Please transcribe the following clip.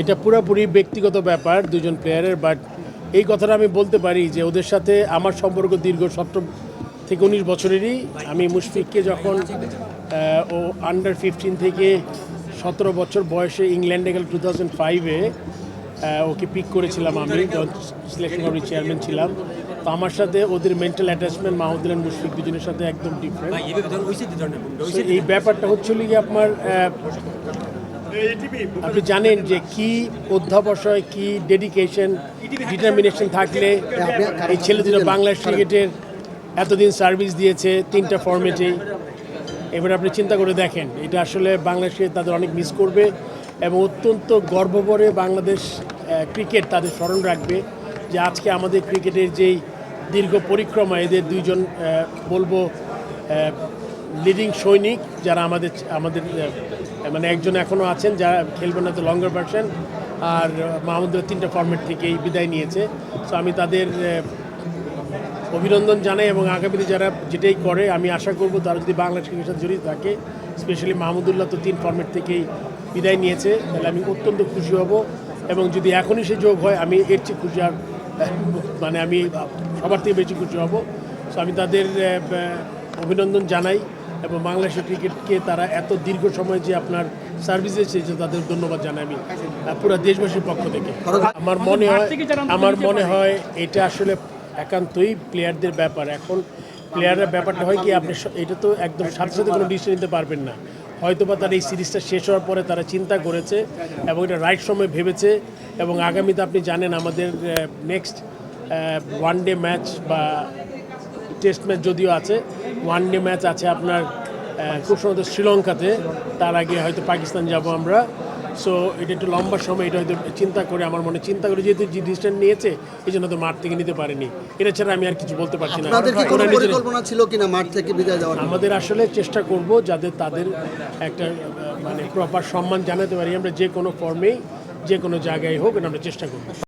এটা পুরোপুরি ব্যক্তিগত ব্যাপার দুজন প্লেয়ারের বাট এই কথাটা আমি বলতে পারি যে ওদের সাথে আমার সম্পর্ক দীর্ঘ সতেরো থেকে উনিশ বছরেরই। আমি মুশফিককে যখন ও আন্ডার ফিফটিন থেকে সতেরো বছর বয়সে ইংল্যান্ডে গেল টু থাউজেন্ড ফাইভে ওকে পিক করেছিলাম আমি সিলেকশন কমিটির চেয়ারম্যান ছিলাম। তো আমার সাথে ওদের মেন্টাল অ্যাটাচমেন্ট মাহমুদুল মুশফিক দুজনের সাথে একদম ডিফারেন্ট এই ব্যাপারটা হচ্ছিল কি আপনার আপনি জানেন যে কি অধ্যাবসায়, কি ডেডিকেশন ডিটারমিনেশন থাকলে এই ছেলে দুটো বাংলাদেশ ক্রিকেটের এতদিন সার্ভিস দিয়েছে তিনটা ফর্মেটে এবার আপনি চিন্তা করে দেখেন, এটা আসলে বাংলাদেশে তাদের অনেক মিস করবে এবং অত্যন্ত গর্বভরে বাংলাদেশ ক্রিকেট তাদের স্মরণ রাখবে যে আজকে আমাদের ক্রিকেটের যেই দীর্ঘ পরিক্রমা, এদের দুইজন বলব লিডিং সৈনিক যারা আমাদের আমাদের মানে একজন এখনও আছেন যারা খেলবেন না তো লঙ্গার ভার্সন আর মাহমুদের তিনটা ফর্মেট থেকেই বিদায় নিয়েছে। সো আমি তাদের অভিনন্দন জানাই এবং আগামীতে যারা যেটাই করে, আমি আশা করব তারা যদি বাংলাদেশ ক্রিকেটের সাথে জড়িত থাকে স্পেশালি মাহমুদুল্লাহ তো তিন ফর্মেট থেকেই বিদায় নিয়েছে, তাহলে আমি অত্যন্ত খুশি হব এবং যদি এখনই সে যোগ হয়, আমি এর চেয়ে খুশি আর মানে আমি সবার থেকে বেশি খুশি হব। সো আমি তাদের অভিনন্দন জানাই। এবং বাংলাদেশের ক্রিকেটকে তারা এত দীর্ঘ সময় যে আপনার সার্ভিস দিয়েছে তাদের ধন্যবাদ জানাই আমি পুরো দেশবাসীর পক্ষ থেকে। আমার মনে হয় আমার মনে হয় এটা আসলে একান্তই প্লেয়ারদের ব্যাপার। এখন প্লেয়ারের ব্যাপারটা হয় কি আপনি এটা তো একদম সাথে সাথে কোনো ডিসিশন নিতে পারবেন না। হয়তোবা তারা এই সিরিজটা শেষ হওয়ার পরে তারা চিন্তা করেছে এবং এটা রাইট সময় ভেবেছে এবং আগামীতে আপনি জানেন আমাদের নেক্সট ওয়ান ডে ম্যাচ বা টেস্ট ম্যাচ যদিও আছে ওয়ান ডে ম্যাচ আছে আপনার খুব সম্ভবত শ্রীলঙ্কাতে। তার আগে হয়তো পাকিস্তান যাব আমরা। সো এটা একটু লম্বা সময় এটা হয়তো চিন্তা করে আমার মনে চিন্তা করে যেহেতু যে ডিসিশন নিয়েছে এই জন্য তো মাঠ থেকে নিতে পারেনি। এটা ছাড়া আমি আর কিছু বলতে পারছি না। পরিকল্পনা ছিল কিনা মাঠ থেকে বিদায় আমাদের আসলে চেষ্টা করব যাদের তাদের একটা মানে প্রপার সম্মান জানাতে পারি। আমরা যে কোনো ফর্মেই যে কোনো জায়গায় হোক এটা আমরা চেষ্টা করব।